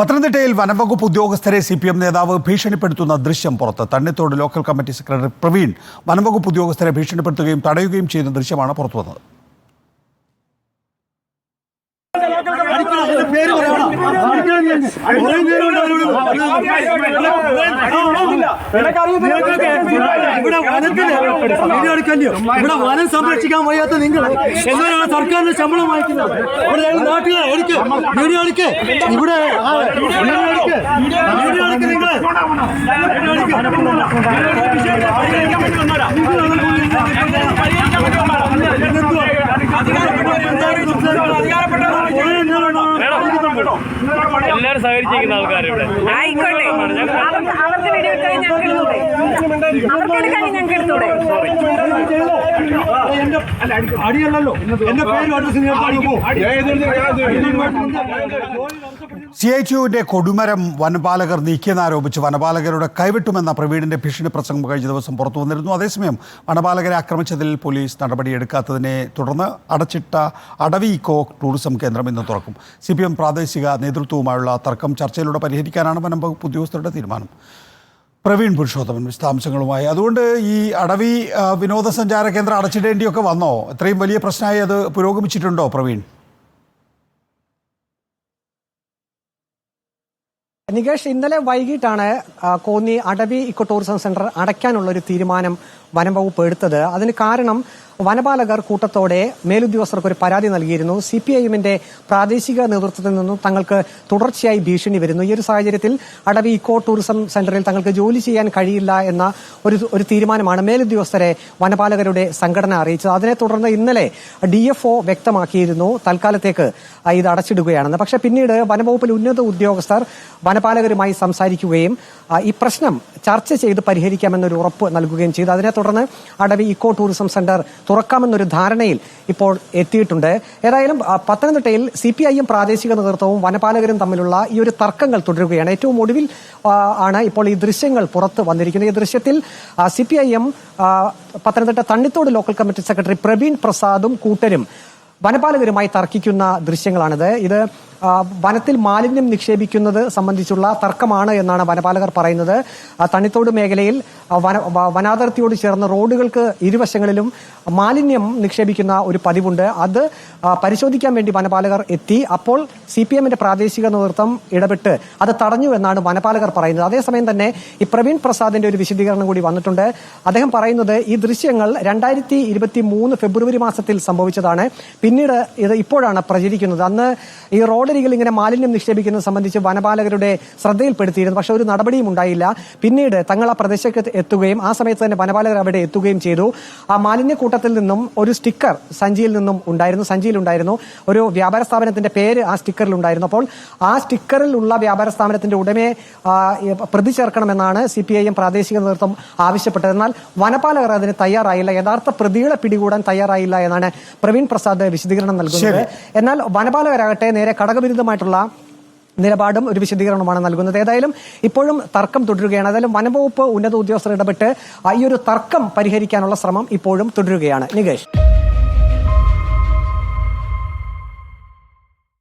പത്തനംതിട്ടയിൽ വനംവകുപ്പ് ഉദ്യോഗസ്ഥരെ സി പി എം നേതാവ് ഭീഷണിപ്പെടുത്തുന്ന ദൃശ്യം പുറത്ത്. Thannithode local committee secretary Praveen വനംവകുപ്പ് ഉദ്യോഗസ്ഥരെ ഭീഷണിപ്പെടുത്തുകയും തടയുകയും ചെയ്യുന്ന ദൃശ്യമാണ് പുറത്തു വന്നത് ഇവിടെ ഇവിടെ വനം സംരക്ഷിക്കാൻ വയ്യാത്ത നിങ്ങൾ. എങ്ങനെയാണ് സർക്കാരിന് ശമ്പളം വാങ്ങിക്കുന്നത്. ഇവിടെ വീഡിയോ എടുക്ക് ഇവിടെ ആ, വീഡിയോ എടുക്ക് വീഡിയോ എടുക്ക് നിങ്ങൾ എല്ലാരും സഹകരിച്ചിരിക്കുന്ന ആൾക്കാർ ഇവിടെ ആയിക്കോട്ടെ അവർക്ക് വീഡിയോ എടുക്കാൻ ഞങ്ങൾക്ക് എടുത്തൂടെ എന്റെ പേരും സി എച്ച് യുവിന്റെ കൊടുമരം വനപാലകർ നീക്കിയെന്നാരോപിച്ച് വനപാലകരുടെ കൈവിട്ടുമെന്ന പ്രവീണിന്റെ ഭീഷണി പ്രസംഗം കഴിഞ്ഞ ദിവസം പുറത്തു വന്നിരുന്നു. അതേസമയം വനപാലകരെ ആക്രമിച്ചതിൽ പോലീസ് നടപടിയെടുക്കാത്തതിനെ തുടർന്ന് അടച്ചിട്ട അടവി ഇക്കോ ടൂറിസം കേന്ദ്രം ഇന്ന് തുറക്കും. സി പി എം പ്രാദേശിക നേതൃത്വവുമായുള്ള തർക്കം ചർച്ചയിലൂടെ പരിഹരിക്കാനാണ് വനം വകുപ്പ് ഉദ്യോഗസ്ഥരുടെ തീരുമാനം. പ്രവീൺ പുരുഷോത്തമൻ വിശദാംശങ്ങളുമായി. അതുകൊണ്ട് ഈ അടവി വിനോദസഞ്ചാര കേന്ദ്രം അടച്ചിടേണ്ടിയൊക്കെ വന്നോ? ഇത്രയും വലിയ പ്രശ്നമായി അത് പുരോഗമിച്ചിട്ടുണ്ടോ പ്രവീൺ? നികേഷ് ഇന്നലെ വൈകിട്ടാണ് Konni Adavi eco tourism centre അടയ്ക്കാനുള്ള ഒരു തീരുമാനം വനം വകുപ്പ് എടുത്തത്. അതിന് കാരണം വനപാലകർ കൂട്ടത്തോടെ മേലുദ്യോഗസ്ഥർക്ക് ഒരു പരാതി നൽകിയിരുന്നു. സി പി ഐ എമ്മിന്റെ പ്രാദേശിക നേതൃത്വത്തിൽ നിന്നും തങ്ങൾക്ക് തുടർച്ചയായി ഭീഷണി വരുന്നു. ഈ ഒരു സാഹചര്യത്തിൽ അടവി ഇക്കോ ടൂറിസം സെന്ററിൽ തങ്ങൾക്ക് ജോലി ചെയ്യാൻ കഴിയില്ല എന്ന ഒരു ഒരു തീരുമാനമാണ് മേലുദ്യോഗസ്ഥരെ വനപാലകരുടെ സംഘടന അറിയിച്ചത്. അതിനെ തുടർന്ന് ഇന്നലെ ഡി എഫ് ഒ വ്യക്തമാക്കിയിരുന്നു. തൽക്കാലത്തേക്ക് ഇത് അടച്ചിടുകയാണെന്ന്. പക്ഷെ പിന്നീട് വനവകുപ്പിൽ ഉന്നത ഉദ്യോഗസ്ഥർ വനപാലകരുമായി സംസാരിക്കുകയും ഈ പ്രശ്നം ചർച്ച ചെയ്ത് പരിഹരിക്കാമെന്നൊരു ഉറപ്പ് നൽകുകയും ചെയ്തു. അതിനെ തുടർന്ന് അടവി ഇക്കോ ടൂറിസം സെന്റർ തുറക്കാമെന്നൊരു ധാരണയിൽ ഇപ്പോൾ എത്തിയിട്ടുണ്ട്. ഏതായാലും പത്തനംതിട്ടയിൽ സി പി ഐയും പ്രാദേശിക നേതൃത്വവും വനപാലകരും തമ്മിലുള്ള ഈ ഒരു തർക്കങ്ങൾ തുടരുകയാണ്. ഏറ്റവും ഒടുവിൽ ആണ് ഇപ്പോൾ ഈ ദൃശ്യങ്ങൾ പുറത്ത് വന്നിരിക്കുന്നത്. ഈ ദൃശ്യത്തിൽ C P I M Pathanamthitta Thannithode local committee secretary Praveen പ്രസാദും കൂട്ടരും വനപാലകരുമായി തർക്കിക്കുന്ന ദൃശ്യങ്ങളാണിത്. ഇത് വനത്തിൽ മാലിന്യം നിക്ഷേപിക്കുന്നത് സംബന്ധിച്ചുള്ള തർക്കമാണ് എന്നാണ് വനപാലകർ പറയുന്നത്. തണിത്തോട് മേഖലയിൽ വന വനാതിർത്തിയോട് ചേർന്ന് റോഡുകൾക്ക് ഇരുവശങ്ങളിലും മാലിന്യം നിക്ഷേപിക്കുന്ന ഒരു പതിവുണ്ട്. അത് പരിശോധിക്കാൻ വേണ്ടി വനപാലകർ എത്തി. അപ്പോൾ സി പി എമ്മിന്റെ പ്രാദേശിക നേതൃത്വം ഇടപെട്ട് അത് തടഞ്ഞു എന്നാണ് വനപാലകർ പറയുന്നത്. അതേസമയം തന്നെ ഈ പ്രവീൺ പ്രസാദിന്റെ ഒരു വിശദീകരണം കൂടി വന്നിട്ടുണ്ട്. അദ്ദേഹം പറയുന്നത് ഈ ദൃശ്യങ്ങൾ രണ്ടായിരത്തി ഫെബ്രുവരി മാസത്തിൽ സംഭവിച്ചതാണ്. പിന്നീട് ഇത് ഇപ്പോഴാണ് പ്രചരിക്കുന്നത്. അന്ന് ഈ റോഡരികിൽ ഇങ്ങനെ മാലിന്യം നിക്ഷേപിക്കുന്നത് സംബന്ധിച്ച് വനപാലകരുടെ ശ്രദ്ധയിൽപ്പെടുത്തിയിരുന്നു. പക്ഷെ ഒരു നടപടിയും ഉണ്ടായില്ല. പിന്നീട് തങ്ങൾ ആ പ്രദേശത്ത് എത്തുകയും ആ സമയത്ത് തന്നെ വനപാലകർ അവിടെ എത്തുകയും ചെയ്തു. ആ മാലിന്യ കൂട്ടത്തിൽ നിന്നും ഒരു സ്റ്റിക്കർ സഞ്ചിയിൽ നിന്നും ഉണ്ടായിരുന്നു സഞ്ചിയിൽ ഉണ്ടായിരുന്നു. ഒരു വ്യാപാര സ്ഥാപനത്തിന്റെ പേര് ആ സ്റ്റിക്കറിൽ ഉണ്ടായിരുന്നു. അപ്പോൾ ആ സ്റ്റിക്കറിൽ ഉള്ള വ്യാപാര സ്ഥാപനത്തിന്റെ ഉടമയെ പ്രതി ചേർക്കണമെന്നാണ് സി പി ഐ പ്രാദേശിക നേതൃത്വം ആവശ്യപ്പെട്ടത്. എന്നാൽ വനപാലകർ അതിന് തയ്യാറായില്ല. യഥാർത്ഥ പ്രതികളെ പിടികൂടാൻ തയ്യാറായില്ല എന്നാണ് പ്രവീൺ പ്രസാദ് വിശദീകരണം നൽകുന്നത്. എന്നാൽ വനപാലകരാകട്ടെ നേരെ കടകവിരുദ്ധമായിട്ടുള്ള നിലപാടും ഒരു വിശദീകരണമാണ് നൽകുന്നത്. ഏതായാലും ഇപ്പോഴും തർക്കം തുടരുകയാണ്. ഏതായാലും വനംവകുപ്പ് ഉന്നത ഉദ്യോഗസ്ഥർ ഇടപെട്ട് ഈ ഒരു തർക്കം പരിഹരിക്കാനുള്ള ശ്രമം ഇപ്പോഴും തുടരുകയാണ്. നികേഷ്.